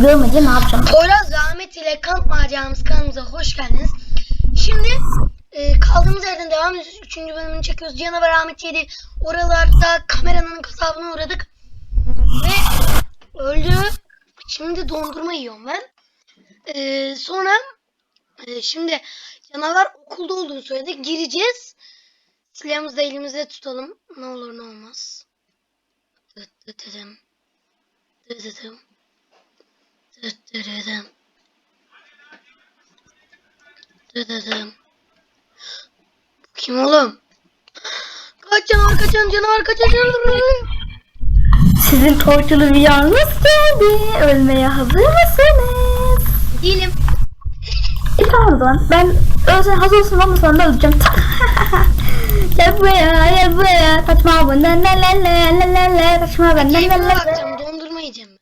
Görmeyince ne yapacağım? Poyraz Rahmet ile kamp maceramız kanalımıza hoş geldiniz. Şimdi e, kaldığımız yerden devam ediyoruz. Üçüncü bölümünü çekiyoruz. Canavar Ahmet yedi. Oralarda kameranın kasabına uğradık. Ve öldü. Şimdi dondurma yiyorum ben. E, sonra e, şimdi canavar okulda olduğunu söyledi. Gireceğiz. Silahımızı da elimizde tutalım. Ne olur ne olmaz. Dıt dıt dıdım. Dıt dıdım. Dıt dırıdım. Dıdıdım. Kim oğlum? Kaç canavar kaç canavar canavar kaç canavar. Sizin tortulu rüyanız geldi. Ölmeye hazır mısınız? Değilim. E zaman. Ben ölsen hazır olsun ama sonra öleceğim. gel buraya gel buraya. Kaçma benden la la la la la la. Kaçma benden la la la. bakacağım dondurma yiyeceğim ben.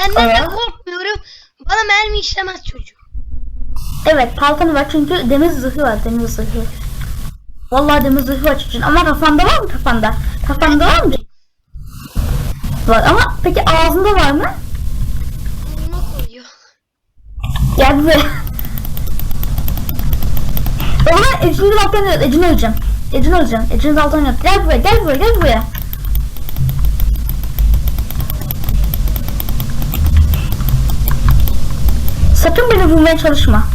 Senden de Aa. korkmuyorum. Bana mermi işlemez çocuğum. Evet kalkanı var çünkü demir zırhı var demir zırhı. Vallahi demir zırhı var çocuğun ama kafanda var mı kafanda? Kafanda var mı? Var ama peki ağzında var mı? Dondurma koyuyor. Gel buraya. O zaman Ece'nin alttan yok. Ece'ni öleceğim. Ece'ni öleceğim. Ece'nin alttan yok. Gel buraya gel buraya gel buraya. Sakın beni vurmaya çalışma.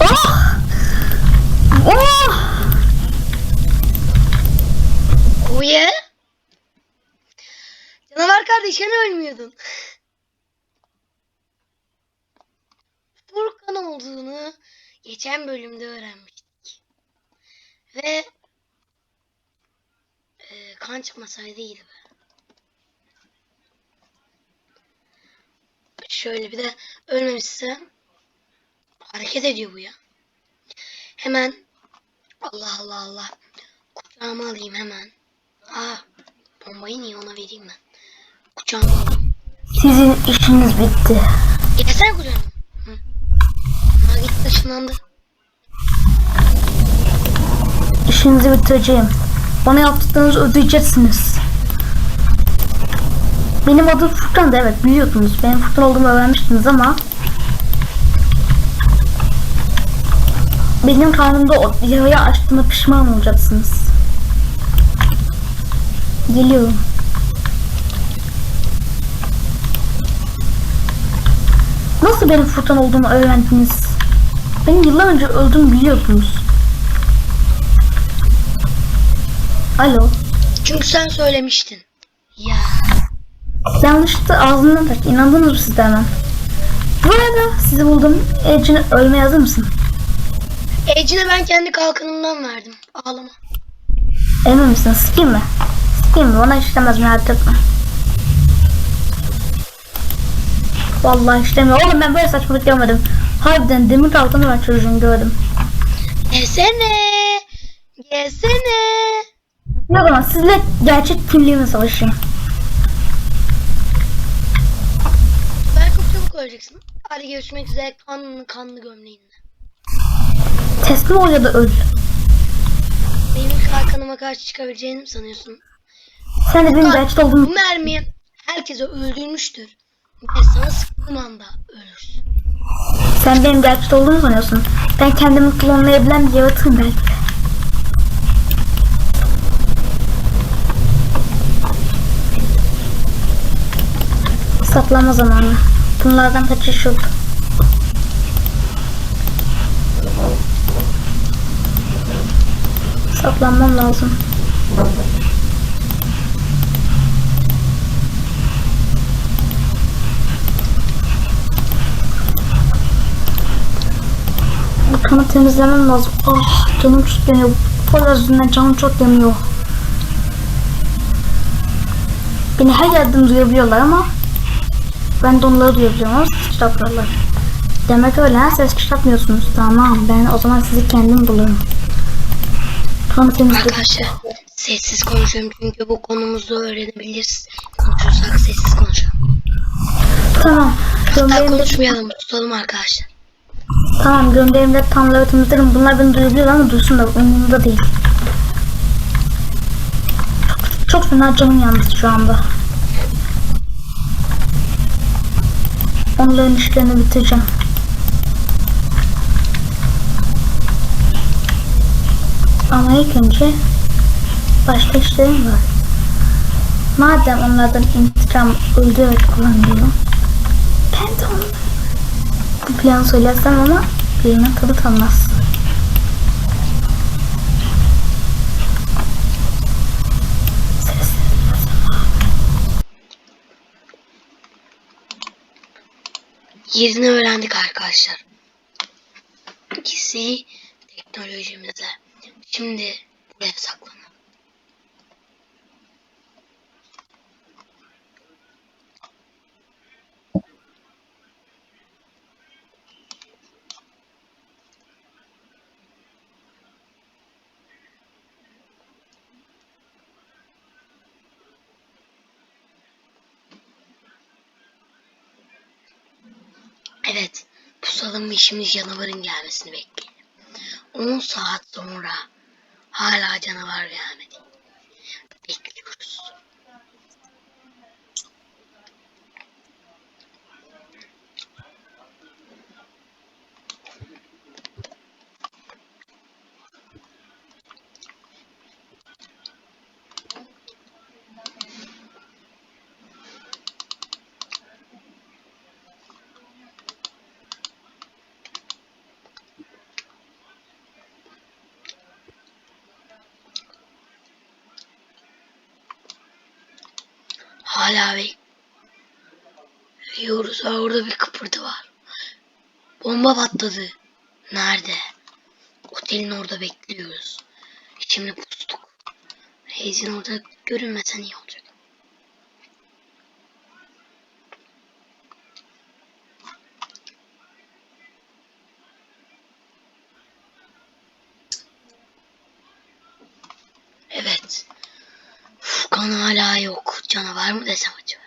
Oh! Oh! Kuye. Canavar kardeş ölmüyordun. Furkan olduğunu geçen bölümde öğrenmiştik. Ve kan çıkmasaydı iyiydi be. Şöyle bir de ölmemişse hareket ediyor bu ya. Hemen Allah Allah Allah kucağıma alayım hemen. Aa bombayı niye ona vereyim ben? Kucağıma alayım. Sizin işiniz bitti. Gelsene kucağıma. Hı. Aa gitti ışınlandı. İşinizi bitireceğim. Bana yaptıklarınızı ödeyeceksiniz. Benim adım Furkan da evet biliyordunuz. Benim Furkan olduğumu öğrenmiştiniz ama benim karnımda o yarayı açtığına pişman olacaksınız. Geliyorum. Nasıl benim Furkan olduğumu öğrendiniz? Benim yıllar önce öldüğümü biliyordunuz. Alo. Çünkü sen söylemiştin. Ya. Yanlışlıkla ağzından tak. İnandınız mı siz de hemen? Bu arada sizi buldum. Ece'ni ölmeye hazır mısın? Ecine ben kendi kalkanımdan verdim. Ağlama. Emin misin? Sikeyim mi? Sikeyim mi? Bana işlemez merak etme. Vallahi işlemiyor. Oğlum ben böyle saçmalık görmedim. Harbiden demir kalkanı var çocuğun gördüm. Gelsene. Gelsene. Ne zaman sizle gerçek kimliğimle savaşayım. Ben çok çabuk öleceksin. Hadi görüşmek üzere kanlı kanlı gömleğinle. Teslim ol ya da öl. Benim kalkanıma karşı çıkabileceğini mi sanıyorsun? Sen de benim gerçek Bu olduğumu... mermi herkese öldürmüştür. Ve sana sıktığım anda ölürsün. Sen benim gerçek olduğumu sanıyorsun. Ben kendimi klonlayabilen bir yaratığım belki. Saklama zamanı. Bunlardan kaçış yok. Saklanmam lazım. Kanı temizlemem lazım. Ah canım çok yanıyor. Yüzünden canım çok yanıyor. Beni her yerden duyabiliyorlar ama ben de onları duyabiliyorum ama ses çıkartmıyorlar. Demek öyle ha ses çıkartmıyorsunuz. Tamam ben o zaman sizi kendim bulurum. Arkadaşlar sessiz konuşuyorum çünkü bu konumuzu öğrenebiliriz. Konuşursak sessiz konuşalım. Tamam. Hatta konuşmayalım tutalım arkadaşlar. tamam gömleğimde tam temizlerim. Bunlar beni duyabiliyor ama duysun da umurumda değil. Çok fena canım yandı şu anda. Onların işlerini bitireceğim. Ama ilk önce başka işlerim var. Madem onlardan intikam öldürerek kullanıyorum. Ben de onu bu planı söylersem ama birinin tadı kalmaz. Sesleri biraz Yerini öğrendik arkadaşlar. Gizli teknolojimize. Şimdi buraya saklanalım. Evet, pusalım ve şimdi canavarın gelmesini bekleyelim. 10 saat sonra hala canavar gelmedi. Bekliyoruz. Hala bekliyoruz. Orada bir kıpırdı var. Bomba patladı. Nerede? Otelin orada bekliyoruz. Şimdi pustuk. Reis'in orada görünmesen iyi olacak. Evet. Furkan hala yok. Canavar mı desem acaba?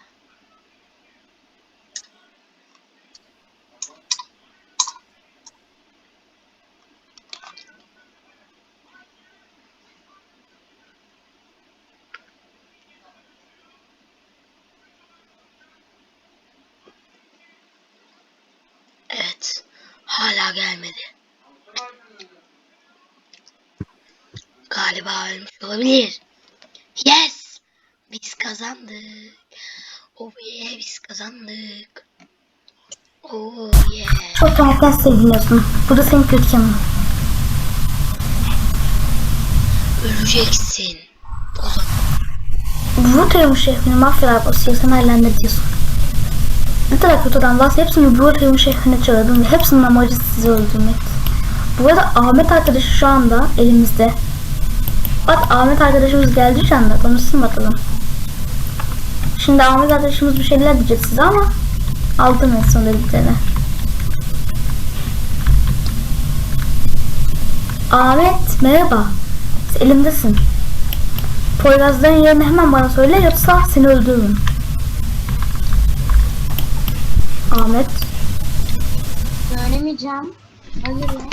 Evet. Hala gelmedi. Galiba ölmüş olabilir. Yes! Biz kazandık. Oh yeah biz kazandık. Oh yeah. Çok erken seviniyorsun. Bu da senin kötü yanın. Öleceksin. O zaman Brutalium şehrine mafyalar basıyor. Sen hala diyorsun? Ne kadar kötü adam varsa hepsini Brutalium şehrine çağırdım ve hepsinin amacı sizi öldürmek. Bu arada Ahmet arkadaşı şu anda elimizde. Bak Ahmet arkadaşımız geldi şu anda. Konuşsun bakalım. Şimdi Ahmet arkadaşımız bir şeyler diyecek size ama aldım en son dediklerini. Ahmet merhaba. Elimdesin. Poyrazların yerini hemen bana söyle yoksa seni öldürürüm. Ahmet. Söylemeyeceğim. Hayır ya.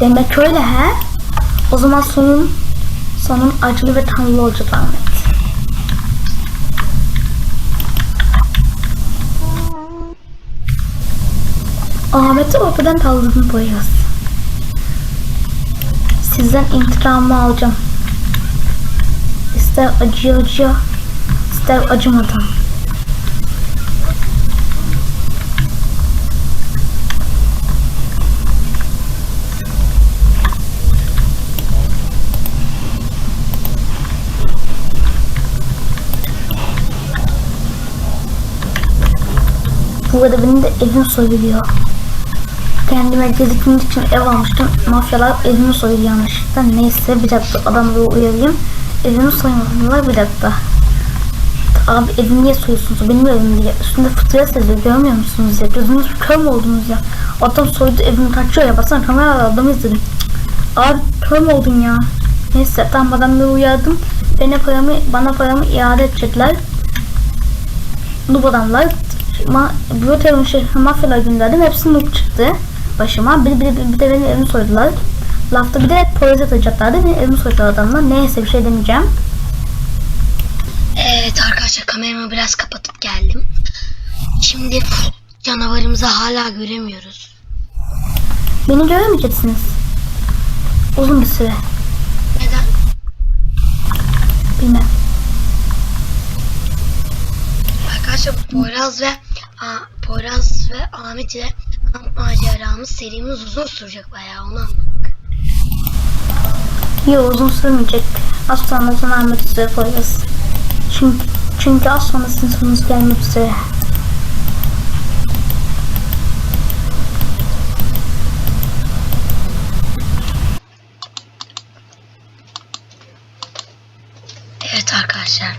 Demek öyle he? O zaman sonun sonun acılı ve tanrılı olacak Ahmet. Ahmet'i ortadan Poyraz. Sizden intikamımı alacağım. İster acı acı, ister acımadan. Bu arada benim de evim soyuluyor. Kendime gezintimin için ev almıştım. Mafyalar evimi soyuyor yanlışlıkla. Neyse bir dakika adamları uyarayım. Evimi soymadılar bir dakika. Abi evimi niye soyuyorsunuz? Evim diye. Üstünde fıtığa seziyor. Görmüyor musunuz ya? Gözünüz kör mü oldunuz ya? Adam soydu evimi kaçıyor ya. Baksana kameralar adamı izledim. Abi kör mü oldun ya? Neyse tamam adamları uyardım. Bana paramı, bana paramı iade edecekler. Noob adamlar ma Broteon şehri mafyalar gönderdim. Hepsi noob çıktı başıma. Bir, bir, bir, bir de benim evimi soydular. Lafta bir de polis atacaklardı. Benim evimi soydular adamlar. Neyse bir şey demeyeceğim. Evet arkadaşlar kameramı biraz kapatıp geldim. Şimdi canavarımızı hala göremiyoruz. Beni göremeyeceksiniz. Uzun bir süre. Neden? Bilmem. Arkadaşlar Poyraz ve A, Poyraz ve Ahmet ile kamp maceramız serimiz uzun sürecek bayağı onu anladık. Yok uzun sürmeyecek. Az sonra Ahmet üzere koyarız. Çünkü, çünkü az sonra sonunuz gelmek üzere. Evet arkadaşlar.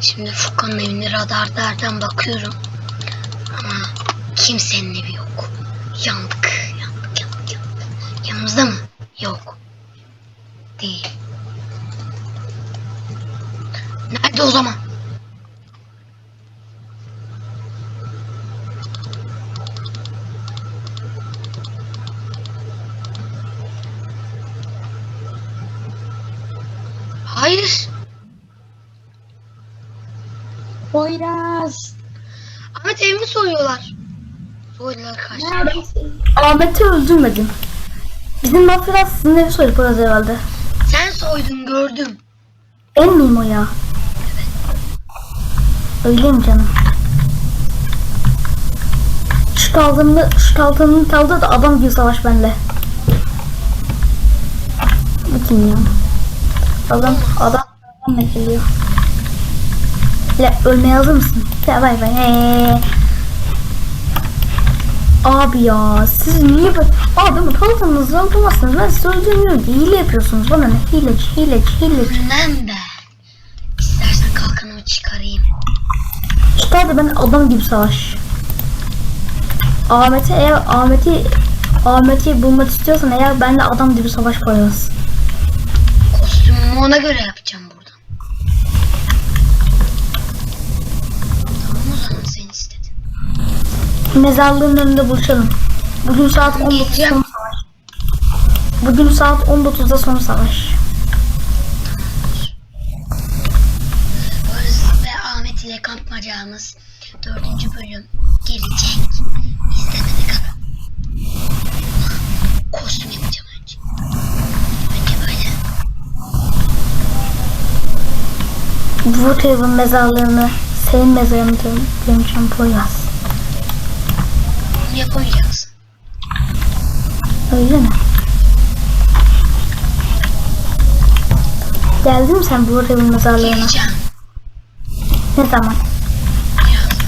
Şimdi Furkan'ın evine radarlardan bakıyorum. Kimsenin evi yok. Yandık. Yandık yandık yandık. Yanımızda mı? Yok. Değil. Nerede o zaman? Hayır. Poyraz. Ahmet evimi soyuyorlar. Soydular kaç. Ahmet'i öldürmedim. Bizim mafyalar sizin evi soyup orası herhalde. Sen soydun gördüm. En miyim o ya? Öyleyim canım. Şu kaldığımda, şu kaldığımın kaldığı da adam gibi savaş bende. Bu kim ya? Adam, adam, adam ne geliyor? Ya ölmeye hazır mısın? Ya bay bay. Ee. Abi ya siz niye böyle... Abi ama kalkanınızı alamazsınız. Ben size öldürmüyorum ki. Hile yapıyorsunuz. Bana ne? Hileci, hileci, hileci. Bilmem ben. İstersen kalkanımı çıkarayım. Çıkar da ben adam gibi savaş. Ahmet'i eğer Ahmet'i Ahmet'i bulmak istiyorsan eğer benle adam gibi savaş koyarız. Kostümümü ona göre yapacağım buradan. Tamam o zaman sen istedin. Mezarlığın önünde buluşalım. Bugün saat 19'da Geleceğim. son savaş. Bugün saat 19'da son savaş. Barış ve Ahmet ile kamp maceramız dördüncü bölüm gelecek. İzlemede kalın. Kostüm yapacağım önce. Önce böyle. Woodhaven mezarlığını senin mezarını döneceğim Poyraz. Yapamayacaksın. Öyle mi? Geldin mi sen Woodhaven mezarlığına? Geleceğim. Ne zaman? Biraz.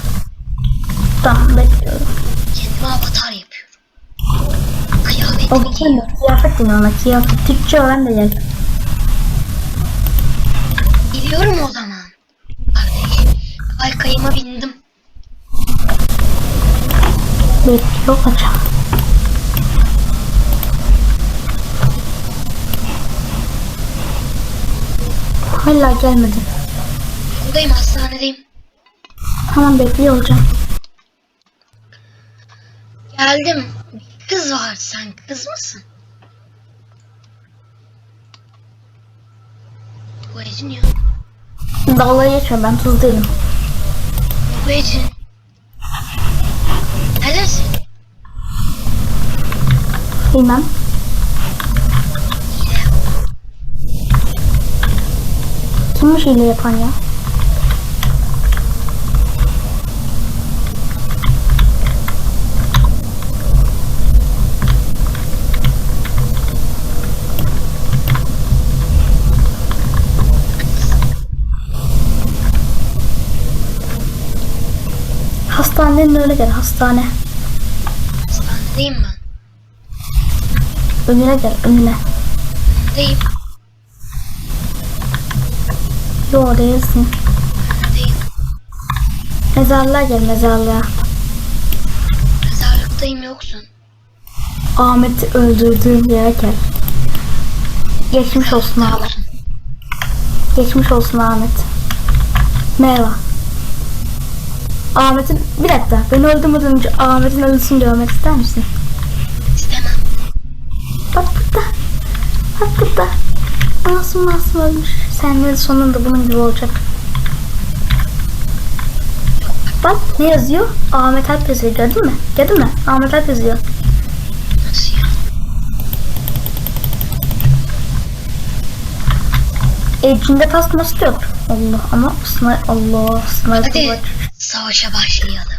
Tamam bekliyorum. Kendime avatar yapıyorum. Kıyafetimi giyiyorum. kıyafet mi ona? Kıyafet Türkçe öğren de gel. Biliyorum o zaman. Kardeş. Ay kayıma bindim. Bekliyor hocam. Hala gelmedi. Buradayım hastanedeyim. Tamam bekliyor hocam. Geldim. Bir kız var. Sen kız mısın? Bu Ecin ya. Dalga geçme ben tuz değilim. Bu Ecin. Neredesin? Bilmem. Kimmiş hile yapan ya? Hastanenin önüne gel hastane. Hastanedeyim ben. Önüne gel önüne. Neredeyim? Yo değilsin. Neredeyim? Mezarlığa gel mezarlığa. Mezarlıktayım yoksun. Ahmet'i öldürdüğüm yere gel. Geçmiş olsun Ahmet. Geçmiş olsun Ahmet. Merhaba. Ahmet'in bir dakika beni öldürmeden önce Ahmet'in ölüsünü görmek ister misin? İstemem. Bak burada. Bak burada. Masum masum ölmüş. Senlerin sonunda bunun gibi olacak. Bak ne yazıyor? Ahmet Alp yazıyor gördün mü? Gördün mü? Ahmet Alp yazıyor. Nasıl ya? Ecinde tasması yok. Allah ama sniper Allah sniper var. Savaşa başlayalım.